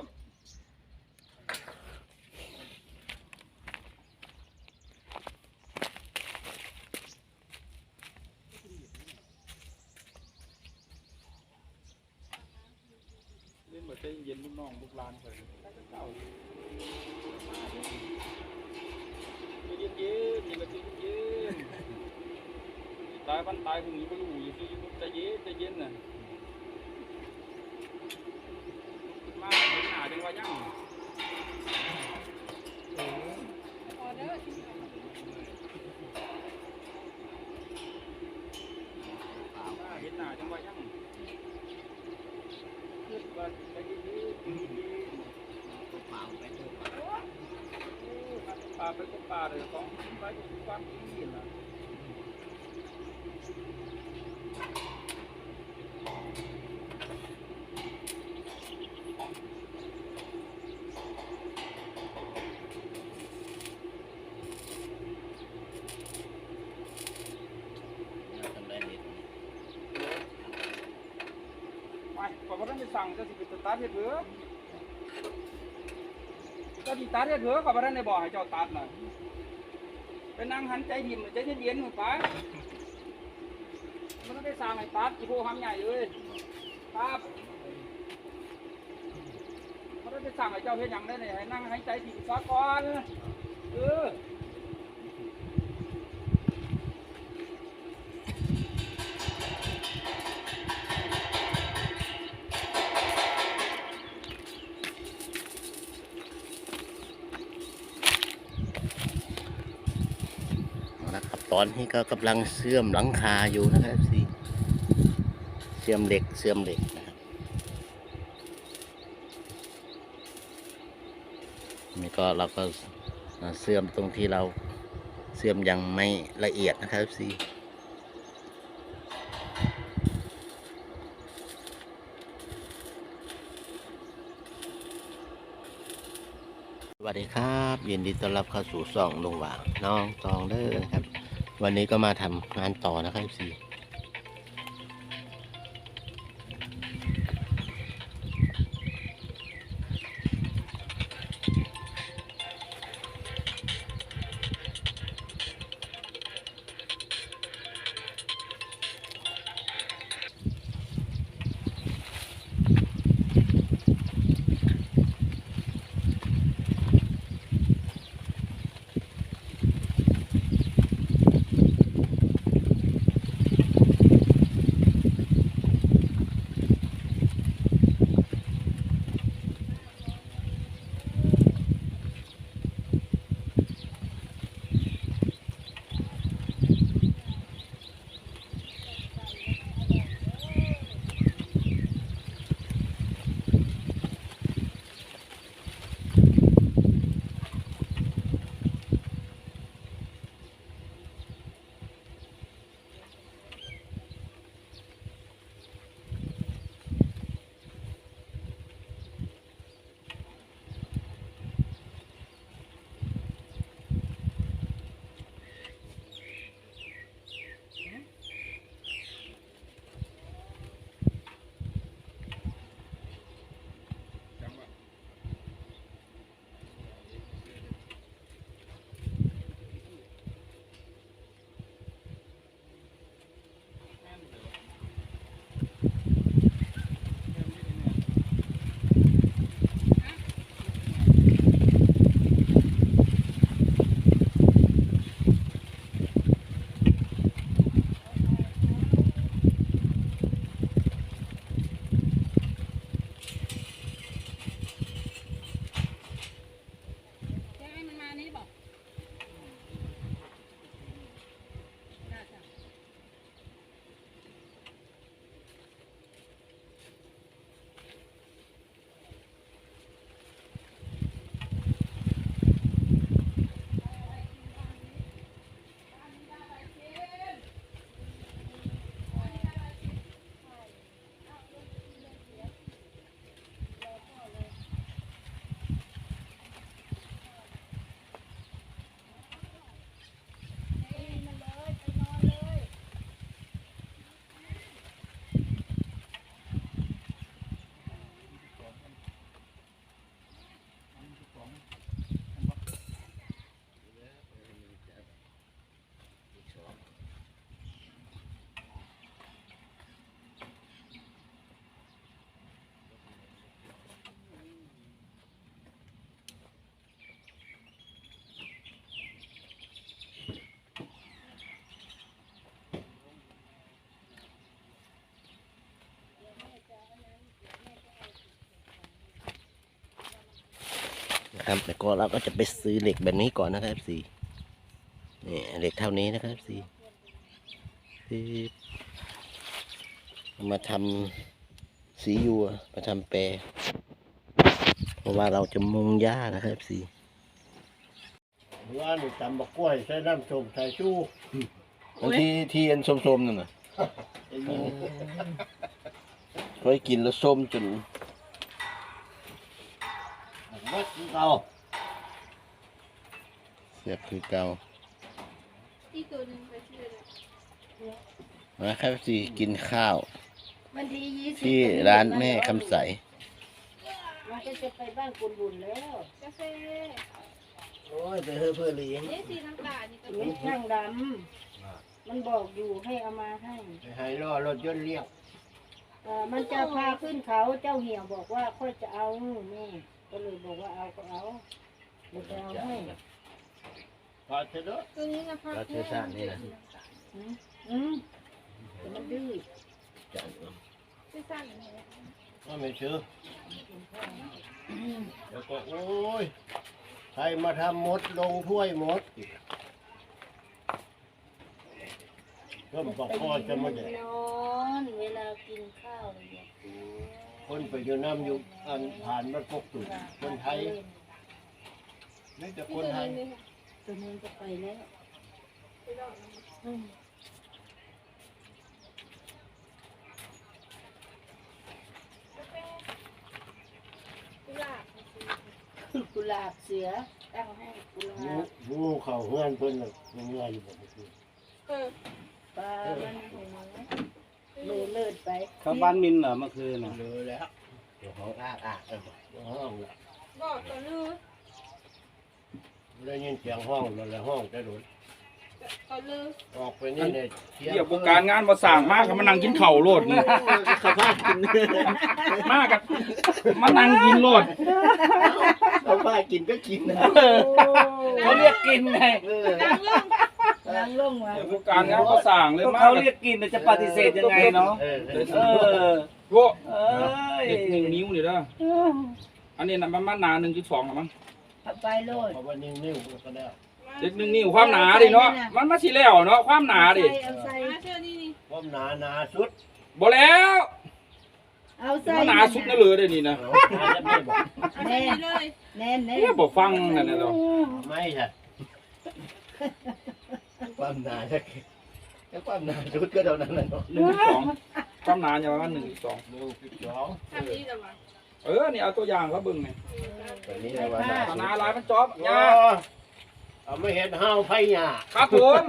ับเล่นแบบใจเย็นลูกน้องลูกลานไปเก่าเย็นเย็นๆอย่ามาใจเย็นตายวันตายพรุ่งนี้ก็รู้อยู่ที่ใจเย็นใจเย็นน่ะมาเห็นหน้าจัง ว่ายังออเดอร์ที่มาเห็นหน้าจังว่ายังคิดว่าใจเย็นๆใจเย็นๆป่าไปเถอะปลาไปก็ปลาเลยของไปก็คือความดีนะ ทำได้เด็ด ไปพอพระท่านจะสั่งจะสิไป ตัดเห็ดเผือก็ดีตัดเห็ดเผือขอพระท่านได้บอให้เจ้าตัดน่ะไปนั่งหันใจดิ่มใจเย็นๆหน่อยไปมันต้องได้สั่งให้ตัดอีโพหำใหญ่เลยครับมันต้องได้สั่งให้เจ้าเฮ็ดหยังได้เนี่ยให้นั่งให้ใจดิ่มซะก่อนเออ ตอนนี้ก็กำลังเสื่อมหลังคาอยู่นะครับสิเสื่อมเหล็กเสื่อมเหล็กนะครับนี่ก็เราก็เสื่อมตรงที่เราเสื่อมยังไม่ละเอียดนะครับสิสวัสดีครับยินดีต้อนรับเข้าสู่ส่องลงว่างน้องตองเด้อนะครับ วันนี้ก็มาทำงานต่อนะครับ สิครับแล้วก็เราก็จะไปซื้อเหล็กแบบนี้ก่อนนะครับสี่นี่เหล็กเท่านี้นะครับสี่เอามาทำสียัวมาทำแปรเพราะว่าเราจะมุงหญ้านะครับสี่ว่านี่ตำบักกล้วยใส่น้ำส้มใส่ชู้บางทีทีอันส้มๆนั่นน่ะไอ้นี่เคยกินแล้วส้มจน มัดเก่าเสียบคือเก่าอีกตัวหนึ่งไปที่เลยนะครับสี่กินข้าว วันที่ยี่สิบที่ร้านแม่คำใสมันก็จะไปบ้านคุณบุญแล้ว กาแฟโอ้ยไปเฮ้อเพื่อเลี้ยงนี่สีน้ำตาลนี่ก็ไม่ช่างดำ มันบอกอยู่ให้เอามาให้ไปให้รอรถยนต์เลี้ยงเอ่อมันจะพาขึ้นเขาเจ้าเหี่ยวบอกว่าค่อยจะเอาแม่ ก็เลยบอกว่าเอาก็เอาเดี๋ยวจะเอาให้พาเถอะเด้อตัวนี้นะพักเราเชื่อสร้างนี่นะอืมอืมเดี๋ยวมันดื้อที่สั้นเลยก็ไม่ซื้อแล้วก็โอ้ยใครมาทำหมดลงถ้วยหมดก็บอกพ่อจะมาแดกนอนเวลากินข้าวเลยอยากดู คนไปอยู่น้ำอยู่อันผ่านมันพกตุ่คนไทยนี่จะที่คนตัวไทยนึงเลยค่ะตัวนี้ก็ไปแล้วไปลองอืมกาแฟกุหลาบกุหลาบเสือตั้งให้กุหหมูลาบหมูเข่าเฮือนเพิ่นน่ะเงื่อนอยู่บ่คือเออปลามันหัว เลยเลิศไปเข้าบ้านมินเหรอเมื่อคืนน่ะเลยแล้วเดี๋ยวของอ้ากอ้ากเออห้องละบอกตัวลือได้ยินเสียงห้องแล้วแหละห้องจะโดนตัวลือออกไปนี่ในเที่ยงเรียกวงการงานมาสั่งมากครับมานั่งกินเข่าวโลดนี่ข้าวพากินมากกับมานั่งกินโลดข้าวพากินก็กินนะเขาเรียกกินไงเออดังเรื่อง นางลงมาเรียกวงการงานมาสั่งเลยก็มากเขาเรียกกินแต่จะปฏิเสธยังไงเนาะเออเออโว้เอ้ยเด็กหนึ่งนิ้วนี่เด้ออันนี้นะมันมันหนาหนึ่งจุดสองอะมั้งเอาไปโลดเพราะว่านิ่งๆก็ได้เด็กหนึ่งนิ้วความหนาดิเนาะมันมาสิแล้วเนาะความหนาดิใส่เอาใส่มาเชื่อนี่นี่ความหนาหนาสุดบ่แล้วเอาใส่มันหนาสุดนั่นเลยเด้อนี่นะหนาจะไม่บอกเอาใส่นี่เลยแน่นแน่เรียกบ่ฟังนั่นน่ะเนาะไม่ใช่ ความหนาจะแล้วความหนาชุดก็เท่านั้นแหละเนาะหนึ่งจุดสองความหนาอย่างประมาณหนึ่งจุดสองหนึ่งจุดสองทำนี่แต่ว่าเออนี่เอาตัวอย่างเขาเบิ่งไงแบบนี้นะว่าหนาหนาหลายมันจอบยาเอาไม่เห็นห้าวไผ่หยาครับผม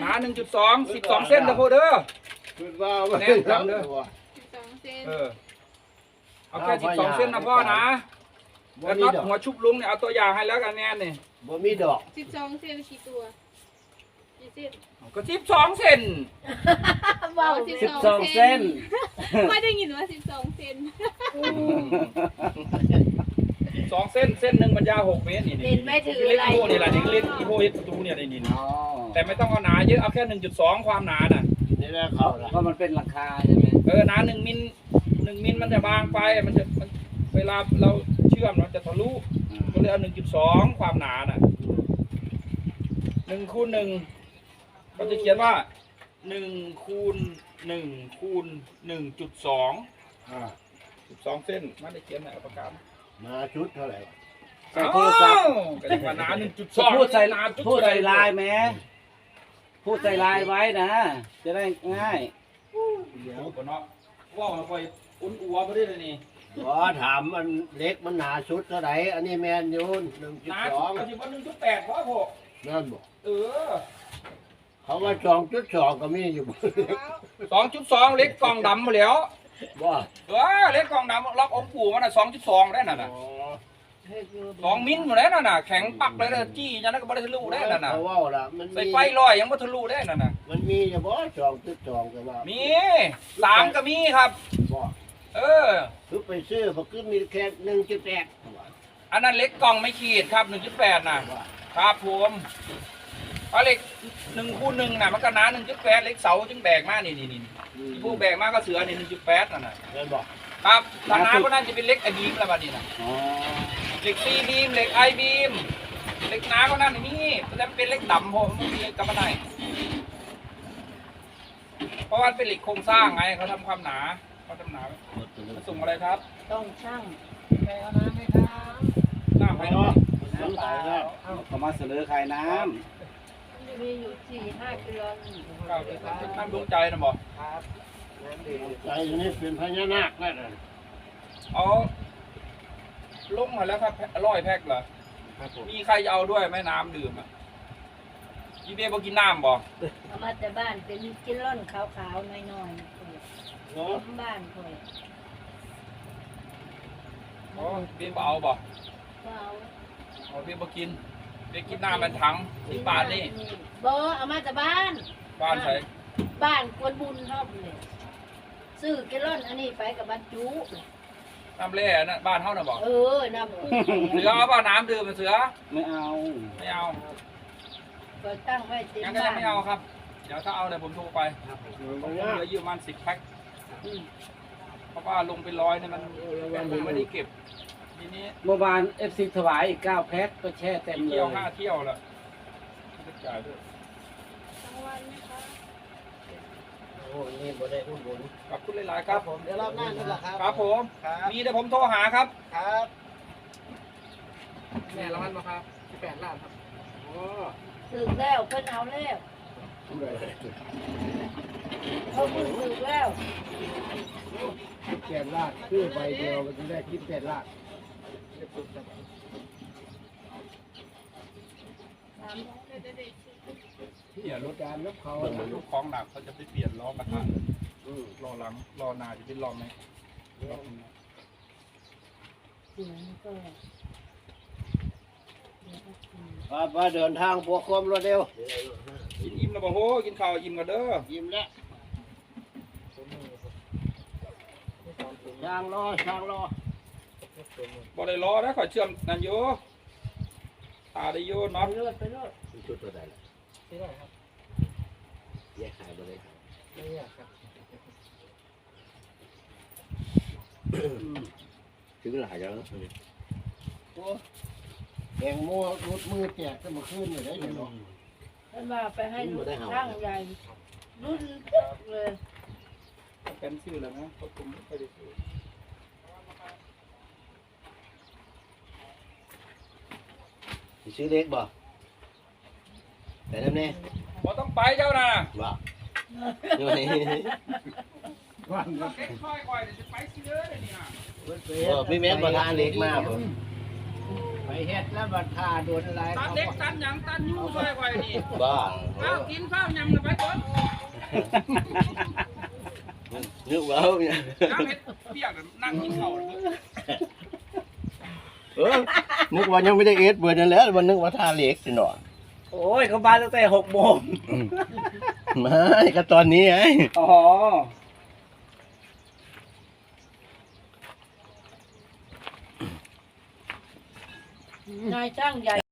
หนาหนึ่งจุดสองสิบสองเส้นเด้อพ่อเด้อคือว่าไม่แน่นจังเด้อสิบสองเซนเออเอาแค่สิบสองเส้นนะพ่อนะบ่แล้วมีน็อตดอกหัวชุบลุงเนี่ยเอาตัวอย่างให้แล้วกันแน่นี่บ่มีดอกสิบสองเซนกี่ตัว กี่เซนก็สิบสองเส้นว้าวสิบสองเส้นไม่ได้ยินว่าสิบสองเซนสองเส้นเส้นหนึ่งมันยาวหกเมตรนี่เห็นไหมถือเล็กอะไรอีโพนี่แหละนี่เล็กอีโพเฮ็ดประตูเนี่ยนี่นี่อ๋อแต่ไม่ต้องเอาหนาเยอะเอาแค่หนึ่งจุดสองความหนาน่ะนี่แหละเขาละเพราะมันเป็นหลังคาใช่ไหมเออหนาหนึ่งมิลหนึ่งมิลมันจะบางไปมันจะมันเวลาเราเชื่อมมันจะทะลุก็เลยเอาหนึ่งจุดสองความหนาน่ะหนึ่งคูณหนึ่ง ก็จะเขียนว่าหนึ่งคูณหนึ่งคูณหนึ่งจุดสองอ่าสิบสองเส้นมันได้เขียนในอัปกรรมมาชุดเท่าไหร่ ใส่โทรศัพท์ก็จะว่าหนาหนึ่งจุดสองพูดใส่หนาจุพูดใส่ลายแหมพูดใส่ลายไว้นะ จะได้ง่ายเดี๋ยวก่อนเนาะว่ามันคอยอุ่นอัวไปด้วยเลยนี่ขอถามมันเล็กมันหนาชุดเท่าไหร่อันนี้แมนยูนหนึ่งจุหดนาสสุอดงก็จะว่าหนึ่งจุดแปดเพราะพอนั่นบอกเออ เขาว่าสองจุดสองก็มีอยู่บ่สองจุดสองเล็กกล่องดำมาแล้วว่าเออเล็กกล่องดำล็อกองค์ปู่มันอะสองจุดสองได้น่ะน่ะสองมิลหมดแล้วน่ะน่ะแข็งปักเลยน่ะจี้ยันนั้นก็ไม่ได้ทะลุได้น่ะน่ะเขาว่าล่ะมันใส่มีไฟลอยยังไม่ทะลุได้น่ะน่ะมันมีเฉพาะสองจุดสองแต่ว่ามีสามก็มีครับ บ่เออ คือไปซื้อมันก็มีแค่หนึ่งจุดแปดอันนั้นเล็กกล่องไม่ขีดครับหนึ่งจุดแปดน่ะครับผม เพราะเหล็กหนึ่งคูณหนึ่งน่ะมันก็หนาหนึ่งจุดแปดเล็กเสาจึงแบกมานี่นี่นี่ที่ผู้แบกมาก็เสือนี่หนึ่งจุดแปดนั่นน่ะนั่นบอกครับถ้าหนาก็น่าจะเป็นเล็กอดีมแล้วบัดนี้น่ะอ๋อเหล็กซีบีมเหล็กไอบีมเหล็กหนาก็นั่นนี่มันจะเป็นเหล็กดำผมมันมีกับมันไหนเพราะว่ามันเป็นเหล็กโครงสร้างไงเขาทำความหนาเขาทำหนามาส่งอะไรครับ ต้องช่างน้ำไปเนาะน้ำตาลแล้วเขามาเสนอขายน้มัน มีอยู่สี่ห้ากิโลนี่ก้าวไปน้ำดวงใจนะบอกใจอยู่นี่เป็นพญานาคแล้วนะเอาลงมาแล้วครับร้อยแพ็คเหรอมีใครจะเอาด้วยไหมน้ำดื่มอะยีเบียบอกินน้ำบ่เอามาแต่บ้านเป็นกินร่อนขาวๆหน่อยๆข่อยเนาะเต็มบ้านข่อยอ๋อเบียบเอาบ่ก็เอาเอาเบียบอกิน เบียกินน้ำมันถังสิบบาทนี่บ่เอามาแต่บ้าน บ้านใส่บ้านกวนบุญรอบเลยซื้อกินร่อนอันนี้ไปกับบรรจุ น้ำเล่นะบ้านเฮาน่ะบอกเออน้ำพุ่งเสือเอาเปล่าน้ำดื่มมันเสือำไม่เอาไม่เอาก็ตั้งไว้เต็มงั้นก็บ้ายังนไม่เอาครับ เดี๋ยวถ้าเอาเดี๋ยวผมโทรไปพผมญาเหลืออยู่ประมาณสิบแพ็คเพราะว่าลงเป็นร้อยเนี่ยมันผมไม่ได้เก็บ ทีนี้เมื่อวานเอฟซีถวายอีกเก้าแพ็คก็แช่เต็มเลเที่ยยวห้าเที่ยวแล้วไม่ได้จ่ายด้วยกลางวันไหมคะ โอ้นี่บ่ได้อุดหนุนขอบคุณหลายๆครับเดี๋ยวรอบหน้านี่แหละครับครับผมมีเดี๋ยวผมโทรหาครับ ครับแม่ละมันมาครับสิบแปดล้านครับอ๋อสึกแล้วเพิ่นเอาแล้วเขาเพิ่งสึกแล้ว คิดแปดลาดคือใบเดียวมันจะได้คิดแปดลาด เนี่ยรถการรับเขาลูกของหนักเขาจะไปเปลี่ยนล้อกระทะล้อหลังล้อหน้าจะเป็นล้อไหมล้อข้างหน้าเสียงก็ครับว่าเดินทางบวกความรวดเร็วกินอิ่มแล้วบ่โหกินข้าวอิ่มกันเด้อยิ้มแล้วช่างรอช่างรอ บ่ได้รอนะขอยเชื่อมนั่นอยู่ตาได้อยู่ไปเนาะโลดไปโลดชุดตัวใดล่ะแยกขายบ่ได้ถึงหลายแล้วโอ้แดงมัวรุดมือแตกก็มาขึ้นอยู่ได้เนาะเพิ่นว่าไปให้ลูกช่างใหญ่ รุ่นตึกเลยเป็นชื่อแล้วนะเขาคุมไม่ค่อยได้ ชื่อชื่อเล็กบ่แต่น้ำแน่บ่ต้องไปเจ้าน่ะบ่วันเก็บค่อยค่อยเดี๋ยวจะไปสิเด้อเดี๋ยวนี้น่ะบ่พี่แม่นบ่ทานเล็กมากบ่ไปเฮ็ดแล้วบัดท่าโดนอะไรตัดเล็กตัดหยังตัดยู่ค่อยค่อยนี่บ่ข้าวกินข้าวยำกันไปก่อนนึกว่าเนี่ยน้ำเห็ดเปียกนั่งกินข้าวเลยเออ นึกว่ายังไม่ได้เอ็ดเบิดนั่นแหล้วมันนึกว่าทาเล็กสิเนาะโอ้ยเขามาตั้งแต่หกโมงไม่ก็ตอนนี้ไงอ๋อนายช่างใหญ่